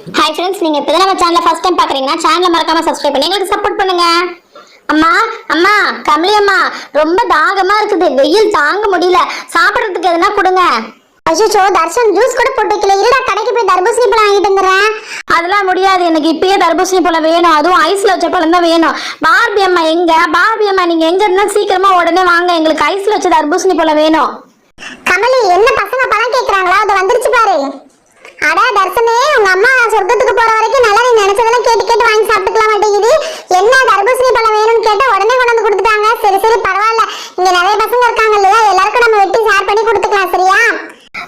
Hi friends நீங்க இப்போ நம்ம சேனலை ஃபர்ஸ்ட் டைம் பார்க்குறீங்கன்னா சேனலை மறக்காம சப்ஸ்கிரைப் பண்ணி எங்களுக்கு சப்போர்ட் பண்ணுங்க. அம்மா அம்மா கமலி அம்மா ரொம்ப தாகமா இருக்குது. வெயில் தாங்க முடியல. சாப்பிட்றதுக்கு எதுனா கொடுங்க. அச்சோ தர்ஷன் ஜூஸ் கூட போட்டு வைக்கல இருடா கடைக்கு போய் தர்பூசணி பழம் வாங்கிட்டு வந்துடுறேன். அதெல்லாம் முடியாது. எனக்கு இப்பயே தர்பூசணி பழம் வேணும். அதுவும் ஐஸ்ல வச்ச பழம் தான் வேணும். பார்பி அம்மா எங்க? பார்பி அம்மா நீங்க எங்க இருந்தா சீக்கிரமா உடனே வாங்க. எங்களுக்கு ஐஸ்ல வச்ச தர்பூசணி பழம் வேணும். கமலி என்ன பசங்க பழம் கேக்குறாங்களா? அது வந்துருச்சு பாரு. அடா தர்சனே உங்க அம்மா சொர்க்கத்துக்கு போற வரைக்கும் நல்லா நீ நினைச்சதெல்லாம் கேட்டு கேட்டு வாங்கி சாப்பிட்டுக்கலாம் மாட்டேங்குது. என்ன தர்பூசணி பழம் வேணும்னு கேட்டா உடனே கொண்டு வந்து கொடுத்துட்டாங்க. சரி சரி பரவாயில்ல. இங்க நிறைய பசங்க இருக்காங்க இல்லையா? எல்லாருக்கும் நம்ம வெட்டி ஷேர் பண்ணி கொடுத்துக்கலாம் சரியா?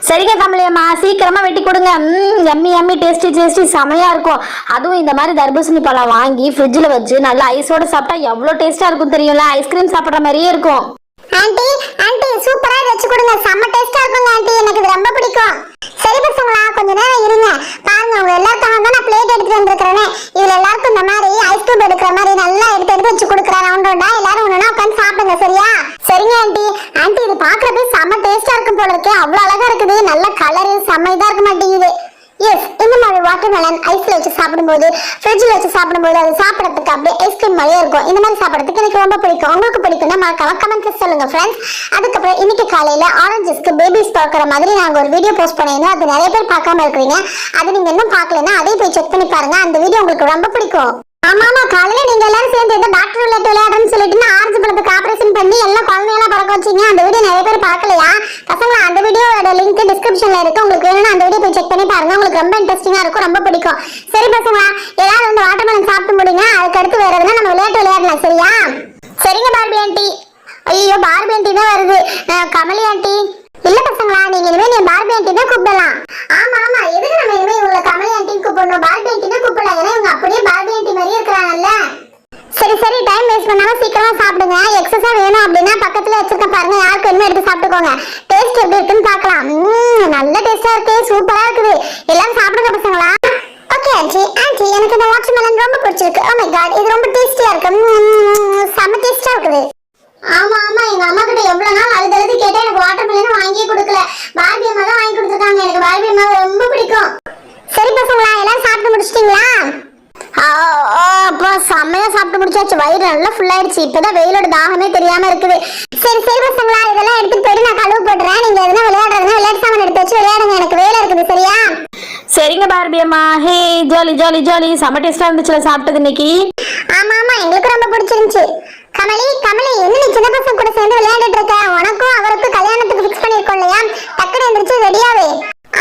சரிங்க கமலி சீக்கிரமா வெட்டி கொடுங்க. ம் எம்மி எம்மி டேஸ்டி டேஸ்டி செமையா இருக்கும். அதுவும் இந்த மாதிரி தர்பூசணி பழம் வாங்கி ஃப்ரிட்ஜில் வச்சு நல்லா ஐஸோட சாப்பிட்டா எவ்வளோ டேஸ்டா இருக்கும் தெரியும்ல? ஐஸ்கிரீம் சாப்பிட்ற மாதிரியே இருக்கும். ஆண்டி ஆண்டி சூப்பரா வச்சு கொடுங்க. செம்ம டேஸ்டா இருக்குங்க ஆண்டி எனக்கு இது ரொம்ப பிடிக்கும் சரி பசங்களா கொஞ்ச நேரம் இருங்க பாருங்க உங்க எல்லாருக்காக தான் நான் பிளேட் எடுத்துட்டு வந்திருக்கிறேனே இதுல எல்லாருக்கும் இந்த மாதிரி ஐஸ் கியூப் எடுக்கிற மாதிரி நல்லா எடுத்து எடுத்து வச்சு கொடுக்குறேன் ரவுண்ட் ரவுண்டா எல்லாரும் ஒண்ணு உட்காந்து சாப்பிடுங்க சரியா சரிங்க ஆண்டி ஆண்டி இது பாக்குறப்ப செம்ம டேஸ்டா இருக்கும் போல இருக்கே அவ்வளவு அழகா இருக்குது நல்ல கலரு செம்ம இதா இருக்க மாட்டேங்குது. எஸ் இந்த மாதிரி வாட்டர்மெலன் ஐஸ்ல வச்சு சாப்பிடும்போது ஃப்ரிட்ஜில் வச்சு சாப்பிடும்போது அது சாப்பிடறதுக்கு அப்படியே ஐஸ்கிரீம் மாதிரியே இருக்கும். இந்த மாதிரி சாப்பிடறதுக்கு எனக்கு ரொம்ப பிடிக்கும். உங்களுக்கு பிடிக்கும்னா மறக்காம கமெண்ட்ல சொல்லுங்க ஃப்ரெண்ட்ஸ் அதுக்கப்புறம் இன்னைக்கு காலையில ஆரஞ்சஸ்க்கு பேபிஸ் பார்க்குற மாதிரி நாங்கள் ஒரு வீடியோ போஸ்ட் பண்ணியிருந்தோம். அது நிறைய பேர் பார்க்காம இருக்கிறீங்க. அது நீங்க இன்னும் பார்க்கலன்னா அதையும் போய் செக் பண்ணி பாருங்க. அந்த வீடியோ உங்களுக்கு ரொம்ப பிடிக்கும். ஆமா ஆமா காலையில நீங்க எல்லாரும் சேர்ந்து ஏதோ டாக்டர் விளையாட்டு விளையாடுறேன்னு சொல்லிட்டு நான் ஆரஞ்சு பழத்துக்கு ஆபரேஷன் பண்ணி எல்லாம் குழந்தையெல்லாம் பறக்க வச்சீங்க. அந்த வீடியோ நிறைய பேர் பார்க்கலையா? பசங்களா அந்த வீடியோட லிங்க் டிஸ்கிரிப்ஷன்ல இருக்கு. உங்களுக்கு வேணும்னா அந்த வீடியோ போய் செக் பண்ணி பாருங்க. உங்களுக்கு ரொம்ப இன்ட்ரெஸ்டிங்கா இருக்கும் ரொம்ப பிடிக்கும். சரி பசங்களா எல்லாரும் வந்து வாட்டர் மெலன் சாப்பிட்டு முடிங்க. அதுக்கு அடுத்து வேற எதுனா நம்ம விளையாட்டு விளையாடலாம் சரியா? சரிங்க பார்பி ஆண்டி ஐயோ பார்பி ஆண்டி தான் வருது. கமலி ஆண்டி இல்ல பசங்களா நீங்க இனிமே நீ பார்பி ஆண்டி தான் கூப்பிடலாம். சரி டைம் வேஸ்ட் பண்ணாம சீக்கிரமா சாப்பிடுங்க. எக்ஸசா வேணும் அப்படின்னா பக்கத்துல வச்சிருக்க பாருங்க யாருக்கு என்ன எடுத்து சாப்பிட்டுக்கோங்க. டேஸ்ட் எப்படி இருக்குன்னு பார்க்கலாம். ம், நல்ல டேஸ்டா இருக்கு சூப்பரா இருக்குது. எல்லாரும் சாப்பிடுங்க பசங்களா? ஓகே ஆன்ட்டி ஆன்ட்டி எனக்கு இந்த வாட்டர் மெலன் ரொம்ப பிடிச்சிருக்கு. ஓ மை காட் இது ரொம்ப டேஸ்டியா இருக்கு. ம், செம்ம டேஸ்டா இருக்குது. ஆமா ஆமா எங்க அம்மா கிட்ட எவ்வளவு நாள் அழுது அழுது கேட்டா எனக்கு வாட்டர் மெலன் வாங்கியே கொடுக்கல. பார்பி அம்மா தான் வாங்கி கொடுத்துருக்காங்க. எனக்கு பார்பி அம்மா ரொம்ப பிடிக்கும். சரி பசங்களா எல்லாரும் சாப்பிட்டு முடிச்சிட்டீங்களா? அப்பா செம்மையா சாப்பிட்டு முடிச்சாச்சு. வயிறு நல்லா ஃபுல் ஆயிடுச்சு. இப்பதான் வெயிலோட தாகமே தெரியாம இருக்குது. சரி சரி பசங்களா இதெல்லாம் எடுத்துட்டு போயிட்டு நான் கழுவு போடுறேன் நீங்க எதுனா விளையாடுறதுனா விளையாட்டு சாமான் எடுத்து வச்சு விளையாடுங்க. எனக்கு வேலை இருக்குது சரியா? சரிங்க பார்பி அம்மா. Hey jolly jolly jolly. செம டேஸ்டா இருந்துச்சுல சாப்பிட்டது இன்னைக்கு. ஆமா ஆமா. எங்களுக்கு ரொம்ப பிடிச்சிருந்துச்சு. கமலி கமலி என்ன நீ சின்ன பசங்க கூட சேர்ந்து விளையாண்டுட்டு இருக்க? உனக்கும் அவருக்கும் கல்யாணத்துக்கு ஃபிக்ஸ் பண்ணிருக்கோம் இல்லையா? டக்குனு எந்திரிச்சு ரெடியாவே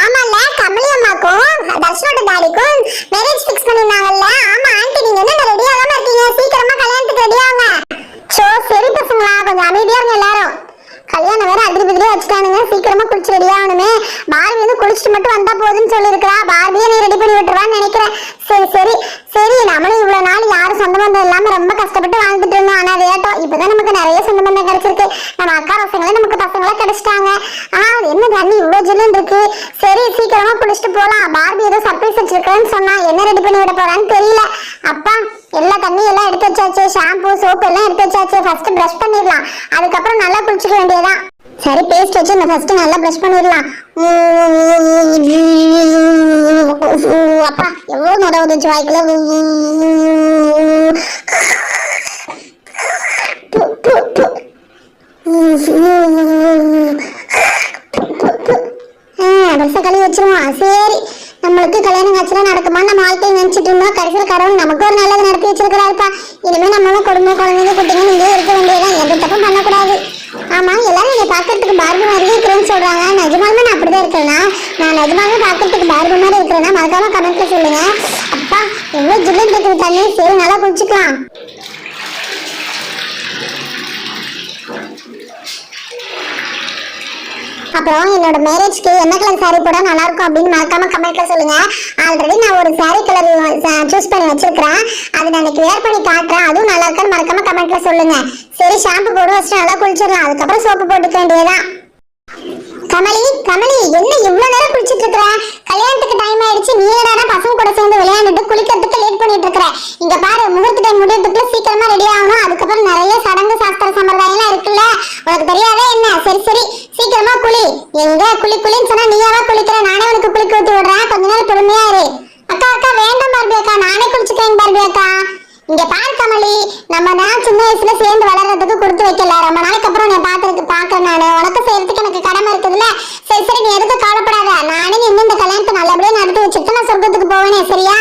ஆமால கமலி அம்மாக்கும் தர்ஷனோட டாடிக்கும் மேரேஜ் ஃபிக்ஸ் பண்ணிருந்தாங்கல்ல ஆமா ஆண்டி நீங்க என்ன ரெடி ஆகாம இருக்கீங்க சீக்கிரமா கல்யாணத்துக்கு ரெடி ஆகுங்க சோ சரி பசங்களா கொஞ்சம் அமைதியா இருங்க எல்லாரும் கல்யாணம் வேற அதிரி பதிரியா வச்சுட்டானுங்க சீக்கிரமா குளிச்சு ரெடி ஆகணுமே பார்வி வந்து குளிச்சுட்டு மட்டும் வந்தா போதுன்னு சொல்லியிருக்கிறா. பாரதியை நீ ரெடி பண்ணி விட்டுருவான்னு நினைக்கிறேன். சரி சரி சரி நம்மளும் இவ்வளவு நாள் யாரும் சொந்த பந்தம் இல்லாம ரொம்ப கஷ்டப்பட்டு வாழ்ந்துட்டு இருந்தோம். ஆனா அதையாட்டம் இப்பதான் நமக்கு நிறைய சொந்த பந்தம் கிடைச்சிருக்கு. நம்ம அக்கா பசங்களே நமக்கு பசங்களே கிடைச்சிட்டாங்க. ஆ அது என்ன தண்ணி இவ்வளோ ஜில்லுன்னு இருக்கு. சரி சீக்கிரமா குளிச்சுட்டு போலாம். பார்பி ஏதோ சர்ப்ரைஸ் வச்சிருக்கேன்னு சொன்னா என்ன ரெடி பண்ணி விட போறான்னு தெரியல. அப்பா எல்லா தண்ணி எல்லாம் எடுத்து வச்சாச்சு. ஷாம்பு சோப்பு எல்லாம் எடுத்து வச்சாச்சு. ஃபர்ஸ்ட் ப்ரஷ் பண்ணிடலாம். அதுக்கப்புறம் நல்லா குளிச்சுக்க வேண்டியதான் சரி பேஸ்ட் வச்சு இந்த ஃபர்ஸ்ட் நல்லா ப்ரஷ் பண்ணிடலாம். அப்பா எவ்வளோ நட வந்துச்சு வாய்க்குள்ள ப்பு, ஆ, கழுவி வச்சிருவோம். சரி நம்மளுக்கு கல்யாணம் காட்சிலாம் நடக்குமா? நம்ம வாழ்க்கையை நினைச்சிட்டு இருந்தோம். கடைசியில் கடவுள் நமக்கு ஒரு நல்லது நடத்தி வச்சிருக்கிறாருப்பா. இனிமேல் நம்மளும் குடும்ப குழந்தைங்க குட்டிங்க இங்கே இருக்க வேண்டியதான் எந்த தப்பும் பண்ணக்கூடாது. ஆமா எல்லாரும் என்னை பார்க்கறதுக்கு பார்வை மாதிரியே இருக்கிறேன்னு சொல்றாங்க. நிஜமாலுமே நான் அப்படிதான் இருக்கிறேன்னா நான் நிஜமாலுமே பார்க்கறதுக்கு பார்வை மாதிரி இருக்கிறேன்னா மறக்காம கமெண்ட்ல சொல்லுங்க. அப்பா எவ்வளவு ஜில்லுன்னு இருக்குது தண்ணி. சரி நல்லா குளிச்சுக்கலாம். அப்புறம் என்னோட மேரேஜ்க்கு என்ன கலர் சாரி போட நல்லா இருக்கும் அப்படின்னு மறக்காம கமெண்ட்ல சொல்லுங்க. ஆல்ரெடி நான் ஒரு சாரி கலர் சூஸ் பண்ணி வச்சிருக்கிறேன். அதை நான் இன்னைக்கு வேர் பண்ணி காட்டுறேன். அதுவும் நல்லா இருக்கான்னு மறக்காம கமெண்ட்ல சொல்லுங்க. சரி ஷாம்பு போட்டு வச்சுட்டு நல்லா குளிச்சிடலாம். அதுக்கப்புறம் சோப்பு போட்டுக்க வேண்டியதான் கமலி கமலி என்ன இவ்வளவு நேரம் குளிச்சிட்டு இருக்கிற? கல்யாணத்துக்கு டைம் ஆயிடுச்சு. நீ என்னடா பசங்க எங்க குளி குளின்னு சொன்னா நீயாவா குளிக்கிற? நானே உனக்கு குளிக்க ஊத்தி விடுறேன். கொஞ்ச நேரம் பொறுமையா இரு. அக்கா அக்கா வேண்டாம் பார்பி அக்கா. நானே குளிச்சுக்கிறேன் பார்பி அக்கா. இங்க பாரு கமலி. நம்ம தான் சின்ன வயசுல சேர்ந்து வளர்றதுக்கு கொடுத்து வைக்கல. ரொம்ப நாளைக்கு அப்புறம் நீ பாத்துருக்கு பாக்குறேன் நானு. உனக்கு செய்யறதுக்கு எனக்கு கடமை இருக்குதுல்ல? சரி சரி நீ எதுக்கு கவலைப்படாத. நானே நின்று இந்த கல்யாணத்தை நல்லபடியா நடத்தி வச்சுட்டு நான் சொர்க்கத்துக்கு போவேனே சரியா?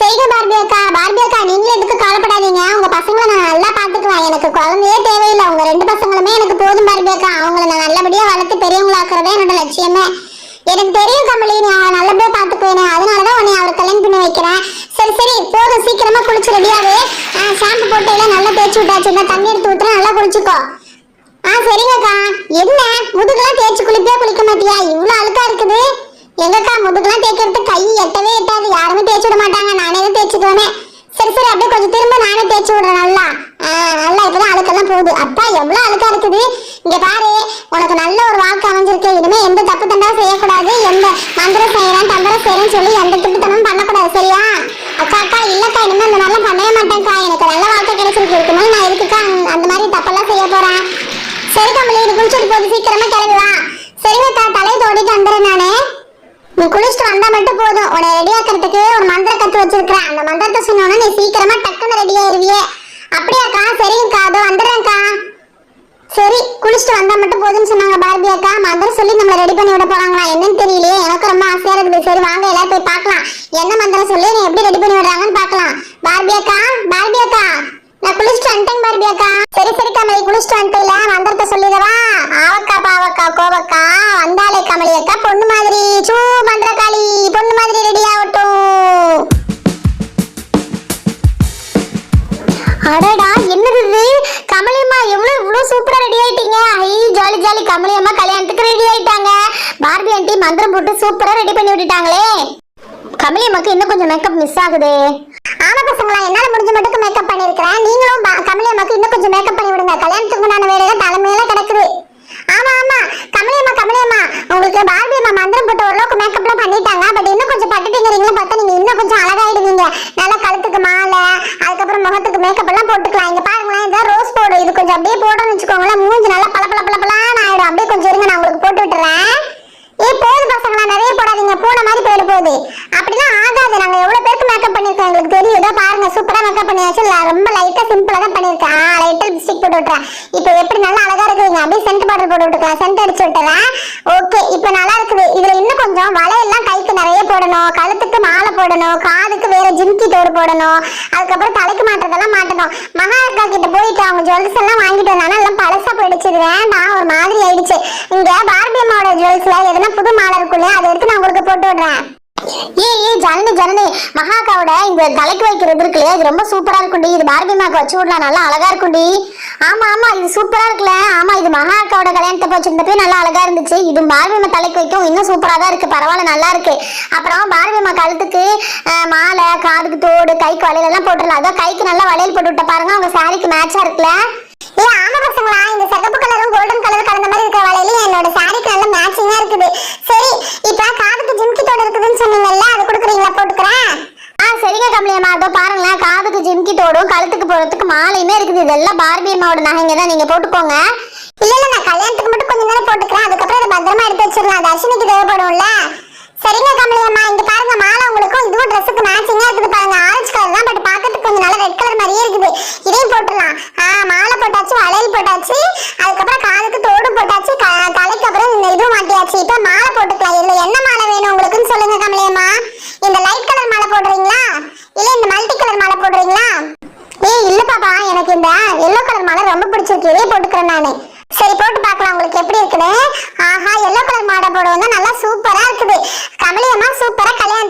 செய்க பார்பி அக்கா. பார்பி அக்கா நீங்களும் எதுக்கு கவலைப்படாதீங்க. உங்க பசங்களை நான் நல்லா பாத்துக்குவேன் எனக்கு குழந்தையே தேவையில்லை. உங்க ரெண்டு பசங்களுமே எனக்கு போதும் பார்பி அக்கா. அவங்கள நான் பெரியவங்களாக்குறதே என்னோட லட்சியமே. எனக்கு தெரியும் கமலி நீ அவன் நல்லபடியா பாத்துக்குவேன் அதனாலதான் உன்னை அவர் கல்யாணம் பண்ணி வைக்கிறேன். சரி சரி போதும் சீக்கிரமா குளிச்சு ரெடியாவே ஷாம்பு போட்டையில நல்லா தேய்ச்சி விட்டாச்சு. தண்ணி எடுத்து ஊத்துறேன் நல்லா குளிச்சுக்கோ. ஆ சரிங்கக்கா. என்ன? முதுகுலாம் தேய்ச்சி குளிப்பியா குளிக்க மாட்டியா? இவ்வளவு அழுக்கா இருக்குது. எங்கக்கா முதுகுலாம் தேய்க்கிறது கை எட்டவே எட்டாது. யாருமே தேய்ச்சி விட மாட்டாங்க. நானே தான் தேய்ச்சிக்குவேனே. சரி சரி அப்படியே கொஞ்சம் திரும்ப நானே தேய்ச்சி விடுறேன் நல்லா. ஆ, நல்லா இப்பதான் அழுக்கெல்லாம் போகுது. அப்பா எவ்வளவு அழுக்கா இருக்குது. இங்க பாரு உனக்கு நல்ல ஒரு வாழ்க்கை அமைஞ்சிருக்கு. இனிமே எந்த தப்பு தண்டா செய்யக்கூடாது. எந்த மந்திரம் செய்யறேன் தந்திரம் செய்யறேன்னு சொல்லி எந்த திட்டத்தனமும் பண்ணக்கூடாது. சரியா? அக்கா அக்கா இல்லக்கா இனிமே இந்த மாதிரிலாம் பண்ணவே மாட்டேன்க்கா. எனக்கு நல்ல வாழ்க்கை கிடைச்சிருக்கு. இருக்குமே நான் எதுக்குக்கா அந்த மாதிரி தப்பெல்லாம் செய்ய போறேன்? சரி கமலி இது குளிச்சுட்டு போது சீக்கிரமா கிளம்பி வா. சரிங்கக்கா தலையை தோடிட்டு வந்துடுறேன் நானு. நீ குளிச்சுட்டு வந்தா மட்டும் போதும். உன்னை ரெடி ஆக்கிறதுக்கு ஒரு மந்திரம் கத்து வச்சிருக்கிறேன். அந்த மந்திரத்தை சொன்னோன்னா நீ சீக்கிரமா டக்குன்னு ரெடி ஆயிருவியே. அப்படியாக்கா? சரிங்கக்கா அதோ வந்துடுறேன்க்கா. சரி குளிச்சுட்டு வந்தா மட்டும் போதும்னு சொன்னாங்க பார்பி அக்கா. மந்திரம் சொல்லி நம்மள ரெடி பண்ணி விட போறாங்களா என்னன்னு தெரியலையே. எனக்கு ரொம்ப ஆசையா இருக்குது. சரி வாங்க எல்லாரும் போய் பார்க்கலாம். என்ன மந்திரம் சொல்லி நீ எப்படி ரெடி பண்ணி விடுறாங்கன்னு பார்க்கலாம். ஜாலி ஜாலி கமலியம்மா கல்யாணத்துக்கு ரெடி ஆயிட்டாங்க. பார்பி ஆண்டி மந்திரம் போட்டு சூப்பரா ரெடி பண்ணி விட்டுட்டாங்களே. கமலியம்மாக்கு இன்னும் கொஞ்சம் மேக்கப் மிஸ் ஆகுது. ஆமா பசங்களா என்னால முடிஞ்ச மட்டும் மேக்கப் பண்ணிருக்கிறேன். நீங்களும் ப- கமலியம்மாக்கு இன்னும் கொஞ்சம் மேக்கப் பண்ணி விடுங்க. கல்யாணத்துக்கு உண்டான வேலையை தலைமையில கிடக்குது ஆமா ஆமா கமலியம்மா கமலியம்மா உங்களுக்கு பார்பி அம்மா மந்திரம் போட்டு ஓரளவுக்கு மேக்கப்லாம் பண்ணிட்டாங்க பட் இன்னும் கொஞ்சம் பட்டுட்டீங்கிறீங்களா பார்த்தா நீங்க இன்னும் கொஞ்சம் அழகாயிடுவீங்க நல்லா கழுத்துக்கு மாலை அதுக்கப்புறம் முகத்துக்கு மேக்கப் எல்லாம் போட்டுக்கலாம் இங்க பாருங்களேன் இந்த ரோஸ் பவுடர் இது கொஞ்சம் அப்படியே போட்டோம்னு வச்சுக்கோங்களேன் மூஞ்சி நல்லா பள பள பள பளன்னு ஆயிடும் அப்படியே கொஞ்சம் இருங்க நான் உங்களுக்கு போட்டு விட்டுறேன் ஏய் போதும் பசங்களா நிறைய போடாதீங்க பூனை மாதிரி போயிட போகுது அப்படிலாம் ஆகாது நாங்க எவ்வளவு பேருக்கு மேக்கப் பண்ணிருக்கோம் எங்களுக்கு தெரியும் இதோ பாருங்க சூப்பரா மேக்கப் பண்ணியாச்சு இல்ல, ரொம்ப லைட்டா சிம்பிளா தான் பண்ணிருக்கேன் ஆ லைட்டா லிப்ஸ்டிக் போட்டு விட்டுறேன் இப்போ எப்படி நல்லா அழகா இருக்குதுங்க. அப்படியே சென்ட் பவுடர் போட்டு விட்டுக்கலாம். சென்ட் அடிச்சு விட்டுறேன். ஓகே இப்போ நல்லா இருக்குது. இதுல இன்னும் கொஞ்சம் வலையெல்லாம் கைக்கு நிறைய போடணும். கழுத்துக்கு மாலை போடணும். காதுக்கு வேற ஜிம்கி தோடு போடணும். அதுக்கப்புறம் தலைக்கு மாட்டுறதெல்லாம் மாட்டணும். மகா அக்கா கிட்ட போயிட்டு அவங்க ஜுவல்ஸ் எல்லாம் வாங்கிட்டு வந்தாங்க எல்லாம் பழசா போயிடுச்சு. இது வேண்டாம். ஒரு மாதிரி ஆயிடுச்சு. இங்க பார்பி அம்மாவோட ஜுவல்ஸ்ல எதனா புது மாலை இருக்குல்ல அதை எடுத்து நான் உங்களுக்கு போட்டு விடுறேன். ஏய் ஏய் ஜனனி ஜனனி. மகாக்காவோட இந்த தலைக்கு வைக்கிறது இருக்கு இல்லையா? இது ரொம்ப சூப்பரா இருக்கும்டி இது பார்பி மாக்கு வச்சு விடலாம். நல்லா அழகா இருக்கும்டி ஆமா ஆமா இது சூப்பரா இருக்குல்ல. ஆமா இது மகாக்காவோட கல்யாணத்தை வச்சிருந்தப்பே நல்லா அழகா இருந்துச்சு. இது பார்பி மா தலைக்கு வைக்கும் இன்னும் சூப்பரா தான் இருக்கு. பரவாயில்ல நல்லா இருக்கு. அப்புறம் பார்பி அம்மா கழுத்துக்கு மாலை காதுக்கு தோடு கைக்கு வளையல் எல்லாம் போட்டுடலாம். அதான் கைக்கு நல்லா வளையல் போட்டு விட்ட பாருங்க. அவங்க சாரிக்கு மேட்சா இருக்குல்ல ஏ ஆமா பசங்களா இந்த சிகப்பு கலரும் கோல்டன் கலர் கலந்த மாதிரி இருக்கிற வளையலும் என்னோட சாரிக்கு நல்ல மேட்சிங்கா இருக்குது சரி இப்ப காதுக்கு ஜிம்கி தோடு இருக்குதுன்னு சொன்னீங்கல்ல அது கொடுக்குறீங்களா போட்டுக்கிறேன் ஆ சரிங்க கமலியம்மா அதோ போறதுக்கு காதுக்கு ஜிம்கி கழுத்துக்கு போடுறதுக்கு மாலையுமே இருக்குது. இதெல்லாம் பார்பி அம்மாவோட நகைங்க தான் நீங்க போட்டுக்கோங்க. இல்ல இல்ல நான் கல்யாணத்துக்கு மட்டும் கொஞ்ச நேரம் போட்டுக்கிறேன். அதுக்கப்புறம் இதை பத்திரமா எடுத்து வச்சிடலாம். தர்ஷினிக்கு தேவைப்படும்ல. சரிங்க கமலியம்மா. இங்க பாருங்க மாலை உங்களுக்கும். இதுவும் ட்ரெஸ்ஸுக்கு மேட்சிங்கா இருக்குது பாருங்க. ஆரஞ்சு கலர் தான் பட் பாக்கிறதுக்கு கொஞ்சம் நல்லா ரெட் கலர் மாதிரியே இருக்குது. இதையும் போட்டுடலாம். ஆ மாலை போட்டாச்சு வளையல் போட்டாச்சு. அதுக்கப்புறம் காலுக்கு தோடு போட்டாச்சு. தலைக்கு அப்புறம் இந்த இதுவும் மாட்டியாச்சு. இப்போ மாலை போட்டுக்கலாம் இதுல என்ன மாலை வேணும் உங்களுக்குன்னு சொல்லுங்க கமலியம்மா இந்த லைட் கலர் மாலை போடுறீங்களா இல்ல இந்த மல்டி கலர் மாலை போடுறீங்களா ஏய் இல்ல பாப்பா எனக்கு இந்த எல்லோ கலர் மாலை ரொம்ப பிடிச்சிருக்கு இதே போட்டுக்கிறேன் நானு சரி போட்டு பார்க்கலாம் உங்களுக்கு எப்படி இருக்குன்னு ஆஹா எல்லோ கலர் மாடை போடுவாங்க நல்லா சூப்பரா இருக்குது கமலியம்மா சூப்பரா கல்யாணம்